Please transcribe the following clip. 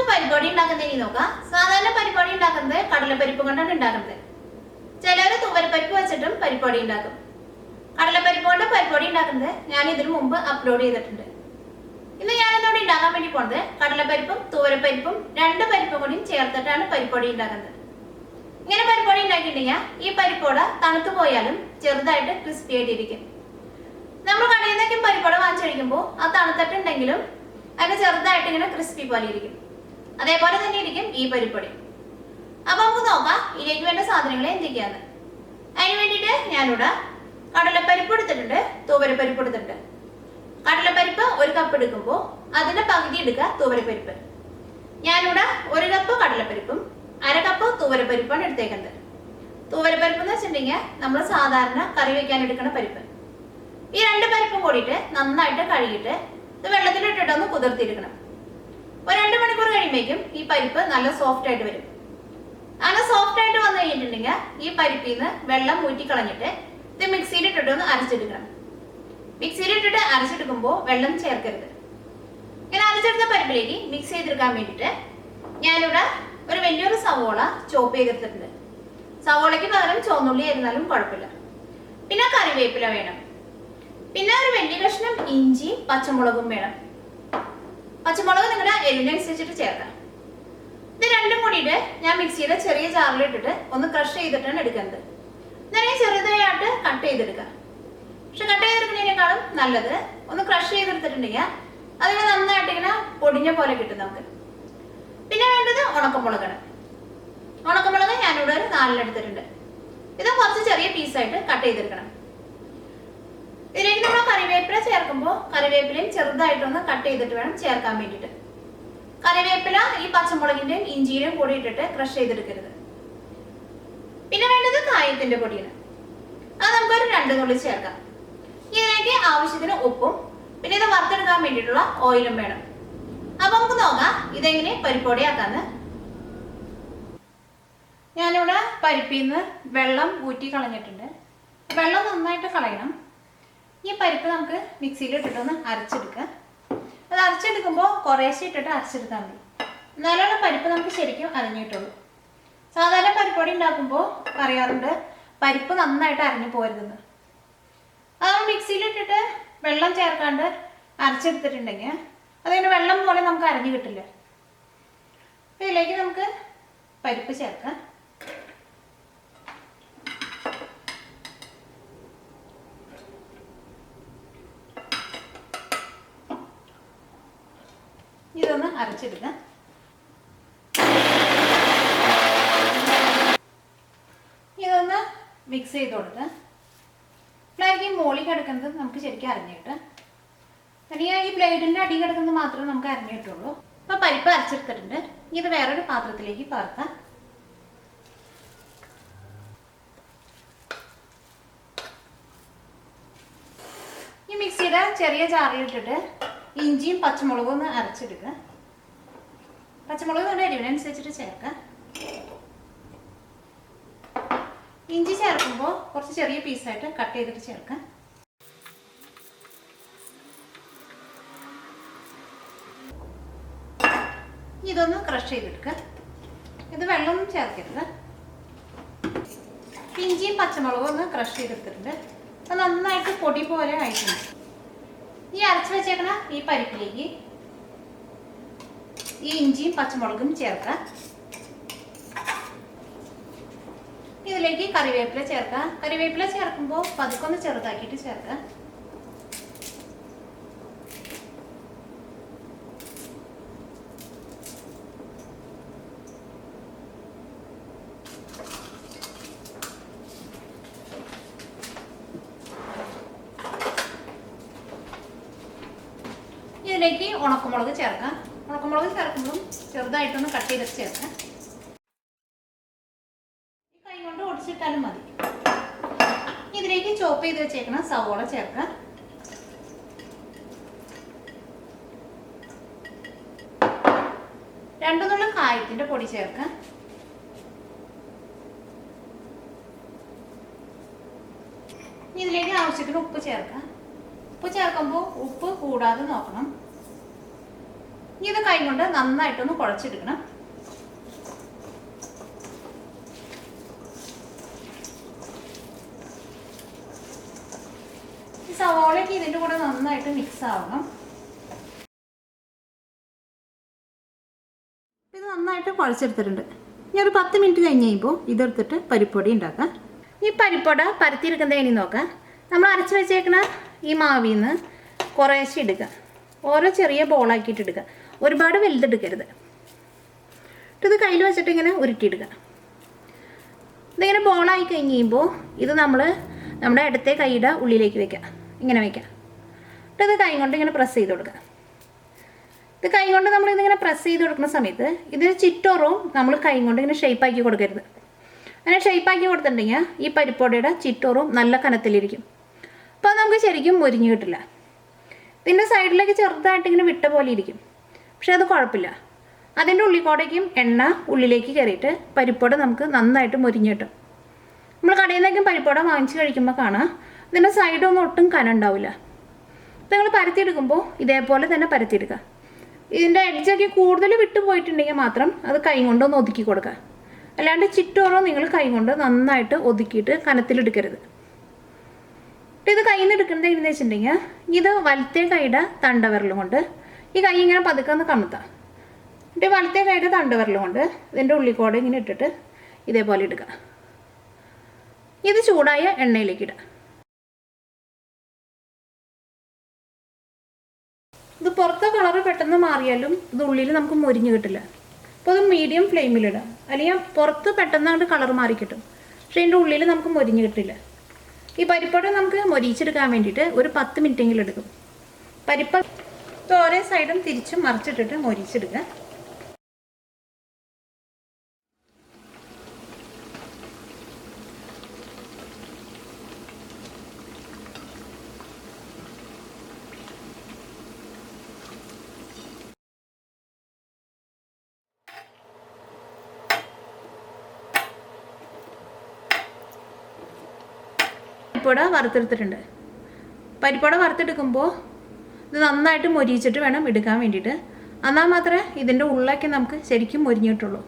നമുക്ക് പരിപാടി ഉണ്ടാക്കുന്നത് ഇനി നോക്കാം. സാധാരണ പരിപാടി ഉണ്ടാക്കുന്നത് കടലപ്പരിപ്പ് കൊണ്ടാണ് ഉണ്ടാക്കുന്നത്. ചിലവര് തുവരപ്പരിപ്പ് വെച്ചിട്ടും പരിപാടി ഉണ്ടാക്കും. കടലപ്പരിപ്പ് കൊണ്ട് പരിപാടി ഉണ്ടാക്കുന്നത് ഞാൻ ഇതിനു മുമ്പ് അപ്ലോഡ് ചെയ്തിട്ടുണ്ട്. ഇന്ന് ഞാനിന്നോട് ഉണ്ടാക്കാൻ വേണ്ടി പോണത് കടലപ്പരിപ്പും തുവരപ്പരിപ്പും രണ്ട് പരിപ്പും കൂടിയും ചേർത്തിട്ടാണ് പരിപാടി ഉണ്ടാക്കുന്നത്. ഇങ്ങനെ പരിപാടി ഉണ്ടാക്കിയിട്ടുണ്ടെങ്കിൽ ഈ പരിപ്പോട തണുത്തു പോയാലും ചെറുതായിട്ട് ക്രിസ്പി ആയിട്ടിരിക്കും. നമ്മൾ കടയിൽ നിന്നൊക്കെ പരിപ്പോട വാങ്ങിച്ചു കഴിക്കുമ്പോൾ ആ തണുത്തിട്ടുണ്ടെങ്കിലും അതിന് ചെറുതായിട്ട് ഇങ്ങനെ ക്രിസ്പി പോലെ ഇരിക്കും. അതേപോലെ തന്നെ ഇരിക്കും ഈ പരിപ്പൊടി. അപ്പൊ നമുക്ക് നോക്കാം ഇതിലേക്ക് വേണ്ട സാധനങ്ങൾ എന്തൊക്കെയാന്ന് അതിന് വേണ്ടിയിട്ട് ഞാനിവിടെ കടലപ്പരിപ്പ് എടുത്തിട്ടുണ്ട് തൂവരപ്പരിപ്പ് എടുത്തിട്ടുണ്ട്. കടലപ്പരിപ്പ് ഒരു കപ്പ് എടുക്കുമ്പോൾ അതിന്റെ പകുതി എടുക്കുക തൂവരപ്പരിപ്പ്. ഞാനിവിടെ ഒരു കപ്പ് കടലപ്പരിപ്പും അര കപ്പ് തൂവരപ്പരിപ്പാണ് എടുത്തേക്കുന്നത്. തൂവരപ്പരിപ്പ് എന്ന് വെച്ചിട്ടുണ്ടെങ്കിൽ നമ്മൾ സാധാരണ കറി വെക്കാൻ എടുക്കുന്ന പരിപ്പ്. ഈ രണ്ട് പരിപ്പും കൂടിയിട്ട് നന്നായിട്ട് കഴുകിയിട്ട് ഇത് വെള്ളത്തിലിട്ടിട്ടൊന്ന് കുതിർത്തിരിക്കണം ഒരു രണ്ട് മണിക്കൂർ കഴിയുമ്പോഴേക്കും ഈ പരിപ്പ് നല്ല സോഫ്റ്റ് ആയിട്ട് വരും. നല്ല സോഫ്റ്റ് ആയിട്ട് വന്നു കഴിഞ്ഞിട്ടുണ്ടെങ്കിൽ ഈ പരിപ്പിൽ നിന്ന് വെള്ളം ഊറ്റി കളഞ്ഞിട്ട് ഇത് മിക്സിയിൽ ഇട്ടിട്ട് ഒന്ന് അരച്ചെടുക്കണം. മിക്സിയിൽ ഇട്ടിട്ട് അരച്ചെടുക്കുമ്പോൾ വെള്ളം ചേർക്കരുത്. ഇങ്ങനെ അരച്ചെടുത്ത പരിപ്പിലേക്ക് മിക്സ് ചെയ്തെടുക്കാൻ വേണ്ടിയിട്ട് ഞാനിവിടെ ഒരു വലിയൊരു സവോള ചോപ്പ് ചെയ്തെടുത്തിട്ടുണ്ട്. സവോളയ്ക്ക് പകരം ചുവന്നുള്ളി ആയിരുന്നാലും കുഴപ്പമില്ല. പിന്നെ കറിവേപ്പില വേണം. പിന്നെ ഒരു വലിയ കഷ്ണം ഇഞ്ചിയും പച്ചമുളകും വേണം. പച്ചമുളക് നിങ്ങളുടെ എരിവിനനുസരിച്ചിട്ട് ചേർക്കാം ഇത് രണ്ടും കൂടിയിട്ട് ഞാൻ മിക്സിയുടെ ചെറിയ ജാറിലിട്ടിട്ട് ഒന്ന് ക്രഷ് ചെയ്തിട്ടാണ് എടുക്കുന്നത്. ഞാൻ ചെറുതായിട്ട് കട്ട് ചെയ്തെടുക്കാം. പക്ഷെ കട്ട് ചെയ്തെടുക്കുന്നതിനേക്കാളും നല്ലത് ഒന്ന് ക്രഷ് ചെയ്തെടുത്തിട്ടുണ്ടെങ്കിൽ അതിന് നന്നായിട്ട് ഇങ്ങനെ പൊടിഞ്ഞ പോലെ കിട്ടും നമുക്ക്. പിന്നെ വേണ്ടത് ഉണക്കമുളകാണ്. ഉണക്കമുളക് ഞാനിവിടെ ഒരു നാലിലെടുത്തിട്ടുണ്ട് ഇത് കുറച്ച് ചെറിയ പീസായിട്ട് കട്ട് ചെയ്തെടുക്കണം. കറിവേപ്പില ചേർക്കുമ്പോൾ കറിവേപ്പിലയും ചെറുതായിട്ടൊന്ന് കട്ട് ചെയ്തിട്ട് വേണം ചേർക്കാൻ വേണ്ടിയിട്ട്. കറിവേപ്പില ഈ പച്ചമുളകിന്റെയും ഇഞ്ചിയുടെയും കൂടി ഇട്ടിട്ട് ക്രഷ് ചെയ്തെടുക്കരുത്. പിന്നെ വേണ്ടത് കായത്തിന്റെ പൊടിയാണ്. അത് നമുക്കൊരു രണ്ട് തുള്ളി ചേർക്കാം. ഇതിലേക്ക് ആവശ്യത്തിന് ഉപ്പും പിന്നെ ഇത് വറുത്തെടുക്കാൻ വേണ്ടിയിട്ടുള്ള ഓയിലും വേണം. അപ്പൊ നമുക്ക് നോക്കാം ഇതെങ്ങനെ പരിപ്പൊടിയാക്കാന്ന്. ഞാനിവിടെ പരിപ്പിൽ നിന്ന് വെള്ളം ഊറ്റി കളഞ്ഞിട്ടുണ്ട്. വെള്ളം നന്നായിട്ട് കളയണം. ഈ പരിപ്പ് നമുക്ക് മിക്സിയിൽ ഇട്ടിട്ടൊന്ന് അരച്ചെടുക്കാം. അത് അരച്ചെടുക്കുമ്പോൾ കുറേശ്ശെ ഇട്ടിട്ട് അരച്ചെടുത്താൽ മതി. എന്നാലാണ് പരിപ്പ് നമുക്ക് ശരിക്കും അരഞ്ഞിട്ടുള്ളൂ സാധാരണ പരിപ്പൊടി ഉണ്ടാക്കുമ്പോൾ പറയാറുണ്ട് പരിപ്പ് നന്നായിട്ട് അരഞ്ഞു പോരുതെന്ന്. അത് മിക്സിയിൽ ഇട്ടിട്ട് വെള്ളം ചേർക്കാണ്ട് അരച്ചെടുത്തിട്ടുണ്ടെങ്കിൽ അതിങ്ങനെ വെള്ളം പോലെ നമുക്ക് അരഞ്ഞു കിട്ടില്ല. ഇതിലേക്ക് നമുക്ക് പരിപ്പ് ചേർക്കാം. ഇതൊന്ന് അരച്ചെടുക്കാം. ഇതൊന്ന് മിക്സ് ചെയ്ത് കൊടുക്കുക പ്ലേറ്റ് ഈ മോളി കിടക്കുന്നത് നമുക്ക് ശരിക്കും അരഞ്ഞിട്ട് അല്ലെങ്കിൽ ഈ പ്ലേറ്റിന്റെ അടി കിടക്കുന്നത് മാത്രമേ നമുക്ക് അരഞ്ഞു അപ്പൊ പരിപ്പ് അരച്ചെടുത്തിട്ടുണ്ട്. ഇത് വേറൊരു പാത്രത്തിലേക്ക് പകർത്താം ഈ മിക്സിയുടെ ചെറിയ ജാറിലിട്ടിട്ട് ഇഞ്ചിയും പച്ചമുളകും ഒന്ന് അരച്ചെടുക്കുക പച്ചമുളക് നമ്മുടെ എരിവിനനുസരിച്ചിട്ട് ചേർക്കാം. ഇഞ്ചി ചേർക്കുമ്പോൾ കുറച്ച് ചെറിയ പീസായിട്ട് കട്ട് ചെയ്തിട്ട് ചേർക്കാം. ഇതൊന്ന് ക്രഷ് ചെയ്തെടുക്കുക ഇത് വെള്ളമൊന്നും ചേർക്കരുത്. ഇഞ്ചിയും പച്ചമുളകും ഒന്ന് ക്രഷ് ചെയ്തെടുത്തിട്ടുണ്ട്. അത് നന്നായിട്ട് പൊടി പോലെ ആയിട്ടുണ്ട്. ഈ അരച്ച് വെച്ചേക്കണ ഈ പരിപ്പിലേക്ക് ഈ ഇഞ്ചിയും പച്ചമുളകും ചേർക്കാം. ഇതിലേക്ക് കറിവേപ്പില ചേർക്കാം. കറിവേപ്പില ചേർക്കുമ്പോൾ പതുക്കൊന്ന് ചെറുതാക്കിയിട്ട് ചേർക്കാം ഇതിലേക്ക് ഉണക്കമുളക് ചേർക്കാം. ഉണക്കമുളക് ചേർക്കുമ്പോൾ ചെറുതായിട്ടൊന്ന് കട്ട് ചെയ്തിട്ട് ചേർക്കാം. ഈ കൈ കൊണ്ട് ഒടിച്ചിട്ടാലും മതി. ഇതിലേക്ക് ചോപ്പ് ചെയ്ത് വെച്ചേക്കണം സവോള ചേർക്കാം. രണ്ടു നുള്ളം കായത്തിന്റെ പൊടി ചേർക്കാം. ഇതിലേക്ക് ആവശ്യത്തിന് ഉപ്പ് ചേർക്കാം. ഉപ്പ് ചേർക്കുമ്പോൾ ഉപ്പ് കൂടാതെ നോക്കണം. ഇത് കൈ കൊണ്ട് നന്നായിട്ടൊന്ന് കുഴച്ചെടുക്കണം. ഈ സവാളയ്ക്ക് ഇതിന്റെ കൂടെ നന്നായിട്ട് മിക്സ് ആവണം. ഇത് നന്നായിട്ട് കുഴച്ചെടുത്തിട്ടുണ്ട്. ഇനി ഒരു പത്ത് മിനിറ്റ് കഴിഞ്ഞ് കഴിയുമ്പോൾ ഇതെടുത്തിട്ട് പരിപ്പൊടി ഉണ്ടാക്കാം. ഈ പരിപ്പൊട പരത്തിയെടുക്കുന്നത് ഇനി നോക്കാം. നമ്മൾ അരച്ച് വെച്ചേക്കണ ഈ മാവിൽ നിന്ന് കുറേശ്ശെ എടുക്കുക ഓരോ ചെറിയ ബോളാക്കിയിട്ട് എടുക്കുക ഒരുപാട് വലുതെടുക്കരുത്. ഇത് കയ്യിൽ വെച്ചിട്ട് ഇങ്ങനെ ഉരുട്ടിയിടുക. ഇതിങ്ങനെ ബോളായി കഴിഞ്ഞ് കഴിയുമ്പോൾ ഇത് നമ്മൾ നമ്മുടെ ഇടത്തെ കൈയുടെ ഉള്ളിലേക്ക് വെക്കുക. ഇങ്ങനെ വെക്കുക. ഇത് കൈ കൊണ്ട് ഇങ്ങനെ പ്രസ് ചെയ്ത് കൊടുക്കുക. ഇത് കൈ കൊണ്ട് നമ്മൾ ഇതിങ്ങനെ പ്രസ് ചെയ്ത് കൊടുക്കുന്ന സമയത്ത് ഇതിന് ചിറ്റോറും നമ്മൾ കൈ കൊണ്ട് ഇങ്ങനെ ഷേപ്പാക്കി കൊടുക്കരുത്. അങ്ങനെ ഷേപ്പാക്കി കൊടുത്തിട്ടുണ്ടെങ്കിൽ ഈ പരിപ്പോടയുടെ ചിറ്റോറും നല്ല കനത്തിലിരിക്കും. അപ്പോൾ നമുക്ക് ശരിക്കും മുരിഞ്ഞ് കിട്ടില്ല. ഇതിന്റെ സൈഡിലേക്ക് ചെറുതായിട്ട് ഇങ്ങനെ വിട്ട പോലെ ഇരിക്കും. പക്ഷെ അത് കുഴപ്പമില്ല. അതിന്റെ ഉള്ളിക്കോടേക്കും എണ്ണ ഉള്ളിലേക്ക് കയറിയിട്ട് പരിപ്പോട നമുക്ക് നന്നായിട്ട് മുരിഞ്ഞ് കിട്ടും. നമ്മൾ കടയിൽ നിന്നേക്കും പരിപ്പോട വാങ്ങിച്ച് കഴിക്കുമ്പോൾ കാണാം ഇതിന്റെ സൈഡൊന്നും ഒട്ടും കനം ഉണ്ടാവില്ല. അപ്പോൾ നിങ്ങൾ പരത്തിയെടുക്കുമ്പോൾ ഇതേപോലെ തന്നെ പരത്തിയെടുക്കുക. ഇതിന്റെ എഡ്ജൊക്കെ കൂടുതൽ വിട്ടു പോയിട്ടുണ്ടെങ്കിൽ മാത്രം അത് കൈ കൊണ്ടൊന്ന് ഒതുക്കി കൊടുക്കുക. അല്ലാണ്ട് ചിറ്റോറോ നിങ്ങൾ കൈ കൊണ്ട് നന്നായിട്ട് ഒതുക്കിയിട്ട് കനത്തിലെടുക്കരുത് ഇത് കയ്യിൽ നിന്ന് എടുക്കുന്നത് എങ്ങനെയെന്ന് വെച്ചിട്ടുണ്ടെങ്കിൽ ഇത് വലത്തെ കൈയുടെ തണ്ടവിരൽ കൊണ്ട് ഈ കൈ ഇങ്ങനെ പതുക്കെ ഒന്ന് കമുത്താം. എന്നിട്ട് വലത്തെ കൈയുടെ തണ്ട് കൊണ്ട് ഇതിന്റെ ഉള്ളിക്കോടെ ഇങ്ങനെ ഇട്ടിട്ട് ഇതേപോലെ ഇടുക. ഇത് ചൂടായ എണ്ണയിലേക്ക് ഇടുക. ഇത് പുറത്തെ കളർ പെട്ടെന്ന് മാറിയാലും ഇത് ഉള്ളിൽ നമുക്ക് മുരിഞ്ഞ് കിട്ടില്ല. അപ്പോൾ അത് മീഡിയം ഫ്ലെയിമിലിടാം അല്ലെങ്കിൽ പുറത്ത് പെട്ടെന്ന് അങ്ങോട്ട് കളർ മാറി കിട്ടും. പക്ഷേ ഇതിന്റെ ഉള്ളിൽ നമുക്ക് മുരിഞ്ഞ് കിട്ടില്ല. ഈ പരിപ്പട നമുക്ക് മൊരിച്ചെടുക്കാൻ വേണ്ടിയിട്ട് ഒരു പത്ത് മിനിറ്റെങ്കിലും എടുക്കും. പരിപ്പ് ഇത് ഓരോ സൈഡും തിരിച്ചും മറിച്ചിട്ടിട്ട് മൊരിച്ചെടുക്കുക പരിപ്പുവട വറുത്തെടുത്തിട്ടുണ്ട്. പരിപ്പുവട വറുത്തെടുക്കുമ്പോൾ ഇത് നന്നായിട്ട് മൊരിയിച്ചിട്ട് വേണം എടുക്കാൻ വേണ്ടിയിട്ട്. എന്നാൽ മാത്രമേ ഇതിന്റെ ഉള്ളൊക്കെ നമുക്ക് ശരിക്കും മൊരിഞ്ഞിട്ടുള്ളൂ.